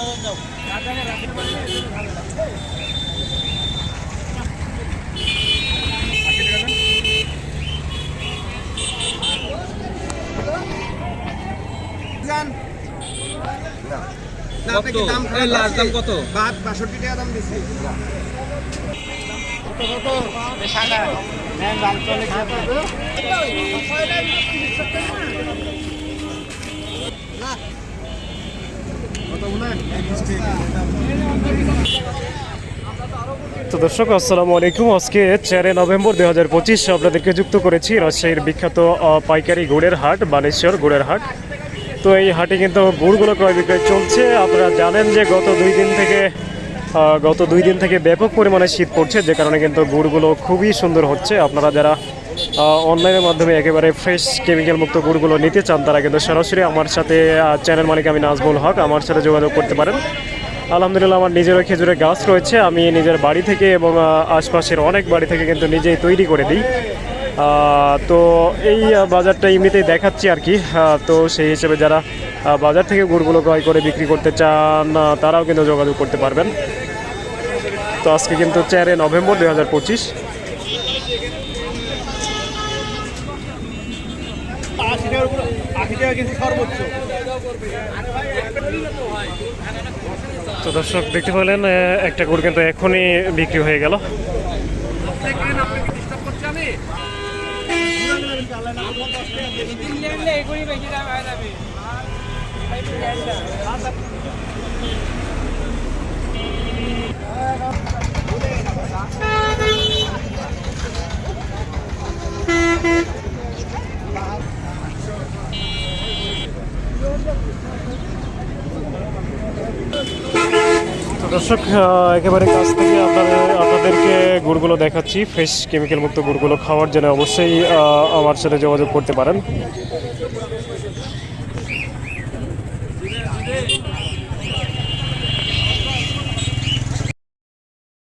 কত? কত বাষট্টি টাকা দাম দিচ্ছি তো দর্শক, আসসালামু আলাইকুম। আজকে চারে নভেম্বর দু হাজার পঁচিশ, আপনাদেরকে যুক্ত করেছি রাজশাহীর বিখ্যাত পাইকারি গুড়ের হাট, বানেশ্বর গুড়ের হাট। তো এই হাটে কিন্তু গুড়গুলো ক্রয় বিক্রয় চলছে। আপনারা জানেন যে গত দুই দিন থেকে গত দুই দিন থেকে ব্যাপক পরিমাণে শীত পড়ছে, যে কারণে কিন্তু গুড়গুলো খুবই সুন্দর হচ্ছে। আপনারা যারা অনলাইনের মাধ্যমে একেবারে ফ্রেশ কেমিক্যাল মুক্ত গুড়গুলো নিতে চান, তারা কিন্তু সরাসরি আমার সাথে চ্যানেল মালিক আমি নাজমুল হক, আমার সাথে যোগাযোগ করতে পারেন। আলহামদুলিল্লাহ, আমার নিজেরও খেজুরের গাছ রয়েছে, আমি নিজের বাড়ি থেকে এবং আশপাশের অনেক বাড়ি থেকে কিন্তু নিজেই তৈরি করে দিই। তো এই বাজারটা এমনিতেই দেখাচ্ছি আর কি তো সেই হিসেবে যারা বাজার থেকে গুড়গুলো ক্রয় করে বিক্রি করতে চান তারাও কিন্তু যোগাযোগ করতে পারবেন। তো আজকে কিন্তু চারে নভেম্বর দুই হাজার পঁচিশ। আশি টাকার উপর আশি টাকা কিন্তু সর্বোচ্চ। তো দর্শক দেখতে পেলেন একটা গুড় কিন্তু এখনই বিক্রি হয়ে গেল। দর্শক একেবারে কাছ থেকে আপনাদের, আপনাদেরকে গুড়গুলো দেখাচ্ছি। ফ্রেশ কেমিক্যাল মুক্ত গুড়গুলো খাওয়ার জন্য অবশ্যই আমার সাথে যোগাযোগ করতে পারেন।